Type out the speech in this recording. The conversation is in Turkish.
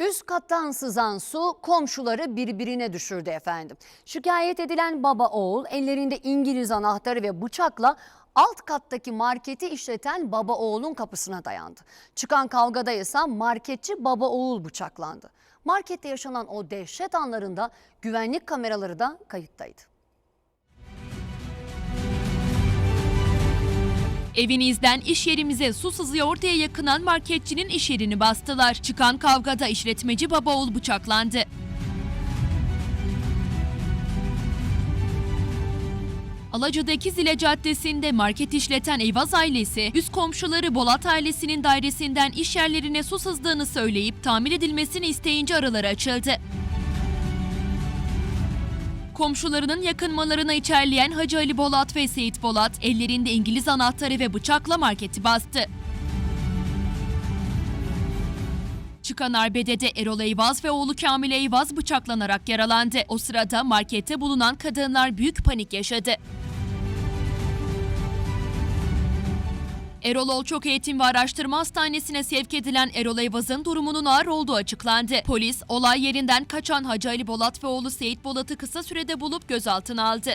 Üst kattan sızan su komşuları birbirine düşürdü efendim. Şikayet edilen baba oğul ellerinde İngiliz anahtarı ve bıçakla alt kattaki marketi işleten baba oğulun kapısına dayandı. Çıkan kavgada ise marketçi baba oğul bıçaklandı. Markette yaşanan o dehşet anlarında güvenlik kameraları da kayıttaydı. Evinizden iş yerimize su sızıyor diye yakınan marketçinin iş yerini bastılar. Çıkan kavgada işletmeci baba oğul bıçaklandı. Alacı'daki Zile Caddesi'nde market işleten Eyvaz ailesi, üst komşuları Bolat ailesinin dairesinden iş yerlerine su sızdığını söyleyip tamir edilmesini isteyince araları açıldı. Komşularının yakınmalarına içerleyen Hacı Ali Bolat ve Seyit Bolat ellerinde İngiliz anahtarı ve bıçakla marketi bastı. Çıkan arbedede Erol Eyvaz ve oğlu Kamil Eyvaz bıçaklanarak yaralandı. O sırada markette bulunan kadınlar büyük panik yaşadı. Erol Olçok Eğitim ve Araştırma Hastanesi'ne sevk edilen Erol Eyvaz'ın durumunun ağır olduğu açıklandı. Polis olay yerinden kaçan Hacı Ali Bolat ve oğlu Seyit Bolat'ı kısa sürede bulup gözaltına aldı.